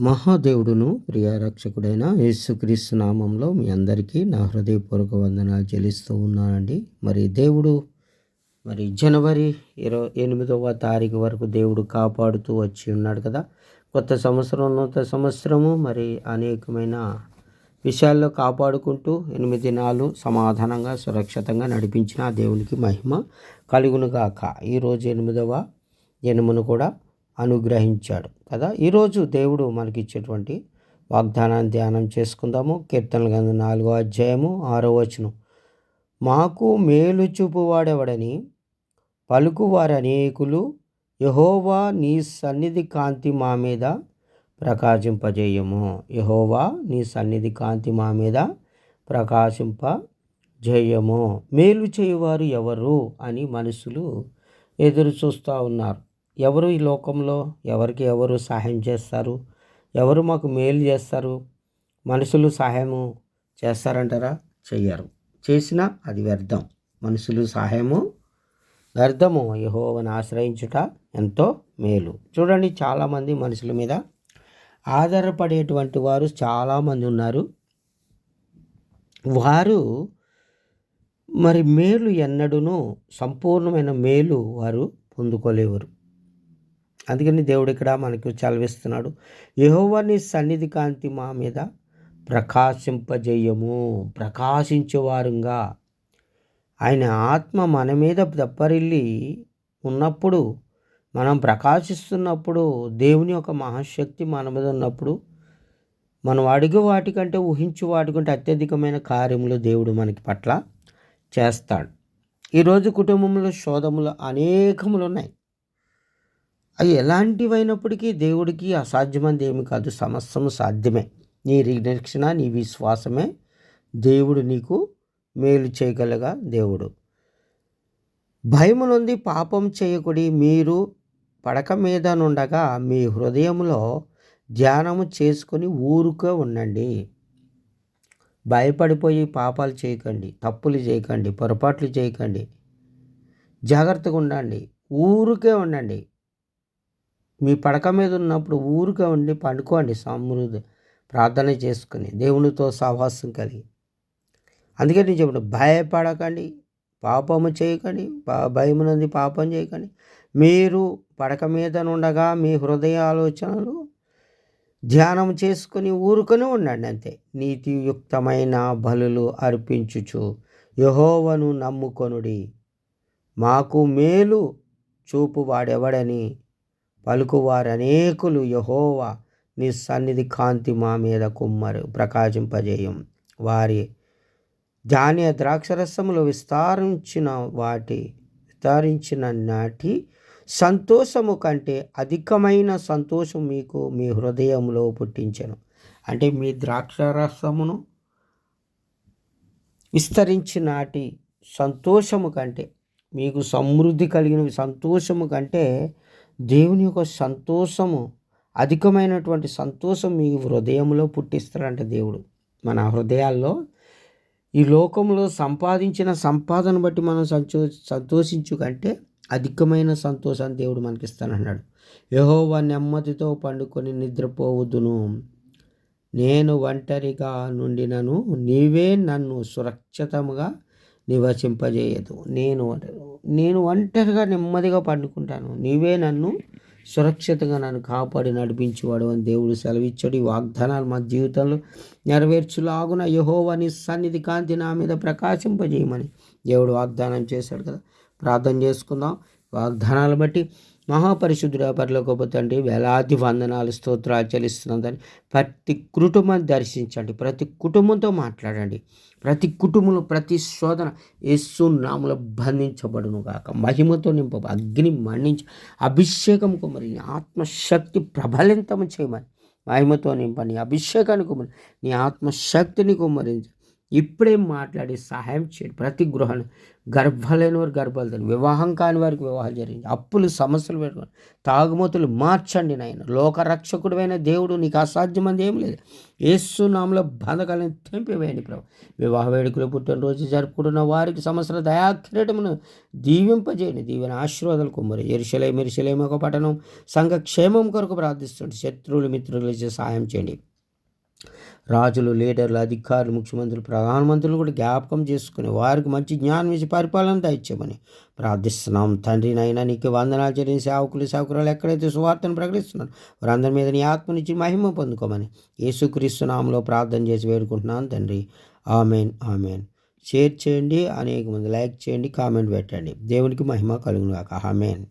మహాదేవుడును ప్రియారక్షకుడైన యేసుక్రీస్తు నామంలో మీ అందరికీ నా హృదయపూర్వక వందనాలు చెల్లిస్తూ ఉన్నానండి. మరి దేవుడు మరి జనవరి ఇరవై ఎనిమిదవ తారీఖు వరకు దేవుడు కాపాడుతూ వచ్చి ఉన్నాడు కదా. కొత్త సంవత్సరం నూత సంవత్సరము మరి అనేకమైన విషయాల్లో కాపాడుకుంటూ ఎనిమిది దినాలు సమాధానంగా సురక్షితంగా నడిపించిన దేవునికి మహిమ కలుగునుగాక. ఈరోజు ఎనిమిదవ జనమును కూడా అనుగ్రహించాడు కదా. ఈరోజు దేవుడు మనకిచ్చేటువంటి వాగ్దానాన్ని ధ్యానం చేసుకుందాము. కీర్తనల గంధ నాలుగో అధ్యాయము ఆరో వచనం. మాకు మేలు చూపువాడెవడని? పలుకువారు అనేకులు యహోవా నీ సన్నిధి కాంతి మా మీద ప్రకాశింపజేయము. యహోవా నీ సన్నిధి కాంతి మా మీద ప్రకాశింప జయము మేలు చేయువారు ఎవరు అని మనుషులు ఎదురు చూస్తూ ఉన్నారు. ఎవరు ఈ లోకంలో? ఎవరికి ఎవరు సహాయం చేస్తారు? ఎవరు మాకు మేలు చేస్తారు? మనుషులు సహాయము చేస్తారంటారా? చెయ్యరు. చేసినా అది వ్యర్థం. మనుషులు సహాయము వ్యర్థము. యహోవను ఆశ్రయించుట ఎంతో మేలు. చూడండి చాలామంది మనుషుల మీద ఆధారపడేటువంటి వారు చాలామంది ఉన్నారు. వారు మరి మేలు ఎన్నడూను సంపూర్ణమైన మేలు వారు పొందుకోలేవరు అందుకని దేవుడు ఇక్కడ మనకు చలవిస్తున్నాడు యహోవాని సన్నిధి కాంతి మా మీద ప్రకాశింపజేయము. ప్రకాశించేవారుగా. ఆయన ఆత్మ మన మీద దప్పరిల్లి ఉన్నప్పుడు మనం ప్రకాశిస్తున్నప్పుడు దేవుని యొక్క మహాశక్తి మన మీద ఉన్నప్పుడు మనం అడిగే వాటికంటే ఊహించు వాటికంటే అత్యధికమైన కార్యములు దేవుడు మనకి పట్ల చేస్తాడు. ఈరోజు కుటుంబంలో శోధములు అనేకములు ఉన్నాయి. అవి ఎలాంటివైనప్పటికీ దేవుడికి అసాధ్యమంది ఏమి కాదు. సమస్తము సాధ్యమే. నీ నిరీక్షణ నీ విశ్వాసమే దేవుడు నీకు మేలు చేయగలగా దేవుడు. భయము నుండి పాపం చేయకుడి. మీరు పడక మీద నుండగా మీ హృదయంలో ధ్యానము చేసుకొని ఊరుకే ఉండండి. భయపడిపోయి పాపాలు చేయకండి తప్పులు చేయకండి పొరపాట్లు చేయకండి. జాగ్రత్తగా ఉండండి. ఊరికే ఉండండి. మీ పడక మీద ఉన్నప్పుడు ఊరికే ఉండి పండుకోండి సమృద్ధి ప్రార్థన చేసుకుని దేవునితో సహవాసం కలిగి. అందుకే నేను చెప్పండి భయపడకండి పాపము చేయకండి భయమునంది పాపం చేయకండి. మీరు పడక మీద ఉండగా మీ హృదయ ఆలోచనలు ధ్యానం చేసుకుని ఊరుకొని ఉండండి అంతే. నీతియుక్తమైన బలులు అర్పించుచు యహోవను నమ్ముకొనుడి. మాకు మేలు చూపు వాడెవడని పలుకువారు అనేకులు యహోవా నీ సన్నిధి కాంతి మా మీద కుమ్మరు ప్రకాశింపజేయం. వారి ధాన్య ద్రాక్షరసములు విస్తరించిన వాటి విస్తరించిన నాటి సంతోషము కంటే అధికమైన సంతోషం మీకు మీ హృదయంలో పుట్టించను. అంటే మీ ద్రాక్షరసమును విస్తరించినాటి సంతోషము కంటే మీకు సమృద్ధి కలిగిన సంతోషము కంటే దేవుని యొక్క సంతోషము అధికమైనటువంటి సంతోషం మీ హృదయంలో పుట్టిస్తాడంట దేవుడు. మన హృదయాల్లో ఈ లోకంలో సంపాదించిన సంపాదన బట్టి మనం సంతో సంతోషించు కంటే అధికమైన సంతోషాన్ని దేవుడు మనకిస్తానన్నాడు యహోవా నెమ్మదితో పండుకొని నిద్రపోవద్దును నేను ఒంటరిగా నుండినను నీవే నన్ను సురక్షితముగా నివసింపజేయదు. నేను నేను ఒంటరిగా నెమ్మదిగా పండుకుంటాను. నీవే నన్ను సురక్షితంగా నన్ను కాపాడి నడిపించేవాడు అని దేవుడు సెలవిచ్చాడు. ఈ వాగ్దానాలు మా జీవితంలో నెరవేర్చులాగున యహోవని సన్నిధి కాంతి నా మీద ప్రకాశింపజేయమని దేవుడు వాగ్దానం చేశాడు కదా. ప్రార్థన చేసుకుందాం. వాగ్దానాలు బట్టి మహాపరిశుద్ధుడ పరలోకపు తండ్రి వేలాది వందనాలు స్తోత్రాలు చెల్లిస్తున్నదని ప్రతి కుటుంబాన్ని దర్శించండి. ప్రతి కుటుంబంతో మాట్లాడండి. ప్రతి కుటుంబంలో ప్రతి శోధన యేసు నాముల బంధించబడును కాక మహిమతో నింప అగ్ని మండించి అభిషేకం కుమరి ఆత్మశక్తి ప్రబలింతం చేయమని మహిమతో నింపని అభిషేకాన్ని కుమరి నీ ఆత్మశక్తిని కుమరించి ఇప్పుడే మాట్లాడి సహాయం చేయండి. ప్రతి గృహాన్ని గర్భలేని వారు గర్భాలు తెరండి వివాహం కాని వారికి వివాహం జరిగింది అప్పులు సమస్యలు పెట్టుకోండి తాగుమతులు మార్చండి నాయన. లోకరక్షకుడైన దేవుడు నీకు అసాధ్యమంది ఏం లేదు. ఏసునామలో బంధకాలను తెంపివేయండి ప్రభు. వివాహ వేడుకలు పుట్టినరోజు జరుపుకుంటున్న వారికి సంవత్సర దయాకిరీటమును దీవింపజేయండి. దీవెన ఆశీర్వాదాలు కుమ్మరి. ఎరుసలే మెరిసలేమ ఒక పట్టణం సంఘ క్షేమం కొరకు ప్రార్థిస్తుంటే శత్రువులు మిత్రులు సహాయం చేయండి. రాజులు లీడర్లు అధికారులు ముఖ్యమంత్రులు ప్రధానమంత్రులు కూడా జ్ఞాపకం చేసుకుని వారికి మంచి జ్ఞానం ఇచ్చి పరిపాలన దయచేయమని ప్రార్థిస్తున్నాం. తండ్రి నైనా నీకు వందనాలు చెల్లిన సేవకులు సేవకురాలు ఎక్కడైతే సువార్తను ప్రకటిస్తున్నారు వారందరి మీద నీ ఆత్మనిచ్చి మహిమ పొందుకోమని యేసుక్రీస్తునామంలో ప్రార్థన చేసి వేడుకుంటున్నాను తండ్రి. Amen amen. షేర్ చేయండి అనేక మంది లైక్ చేయండి కామెంట్ పెట్టండి. దేవునికి మహిమ కలుగునుగాక. ఆమెన్.